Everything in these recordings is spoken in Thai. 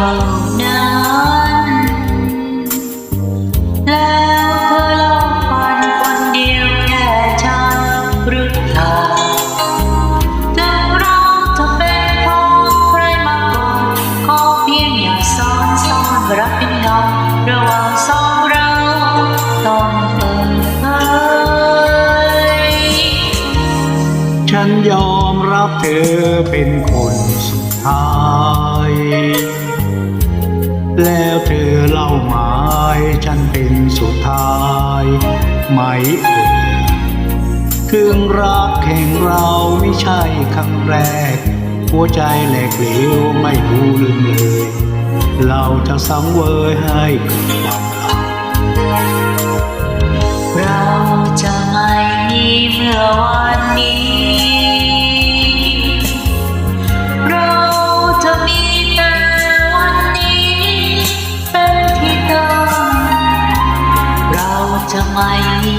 เท่านั้นแล้วเธอเล่าฝันคนเดียวแค่ฉันหรือเปล่าถึงเราจะเป็นของใครมาก่อนขอเพียงอย่าซ้อนซ้อนรักเป็นเงาระหว่างสองเราต้องเปิดเผยฉันยอมรับเธอเป็นคนสุดท้าย แล้วเธอเล่าหมายฉันเป็นสุดท้ายไหมเอ่ยถึงรักแข่งเราไม่ใช่ครั้งแรก หัวใจแหลกเหลวไม่รู้ลืมเลย เราจะสังเวยให้กับความรักเราจะไม่มีเมื่อวันนี้ ม่มี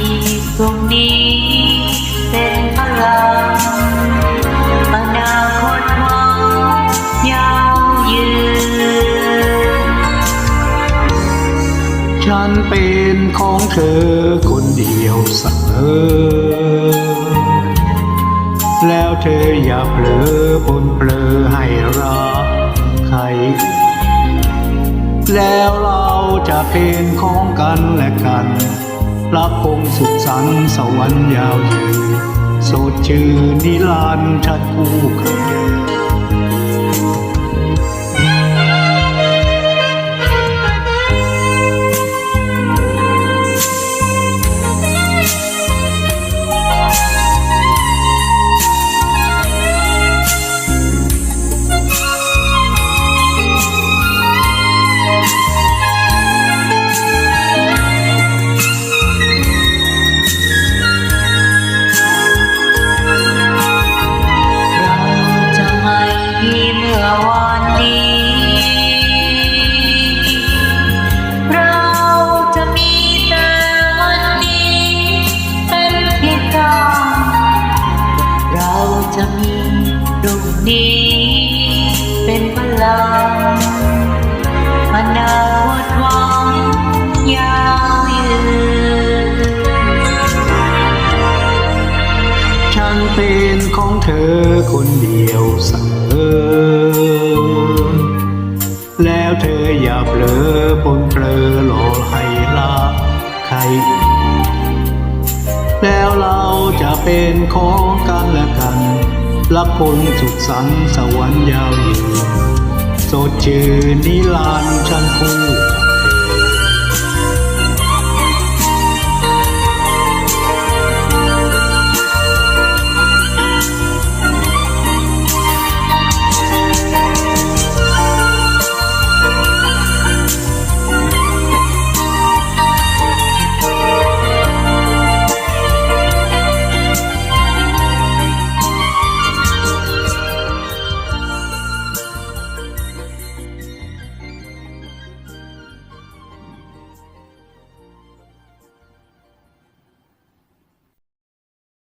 พรุ่งนี้เป็นพลังอนาคตหวังยาวยืน ฉันเป็นของเธอคนเดียวเสมอ แล้วเธออย่าเผลอปนเปลือให้รักใคร แล้วเราจะเป็นของกันและกัน พระคงสุขสันต์สวรรค์ยาวยืนสดชื่นนิรันดร์ชัดคู่กันเดิ จะมีตรงนี้เป็นพลังอนาคตหวังยาวยืนฉันเป็นของเธอคนเดียวเสมอแล้วเธออย่าเผลอปนเปลือหลอกให้รักใคร เป็นของกันและกัน รักคนสุขสันต์สวรรค์ยาวยืนสดชื่นนิรันดร์ฉันคู่กัน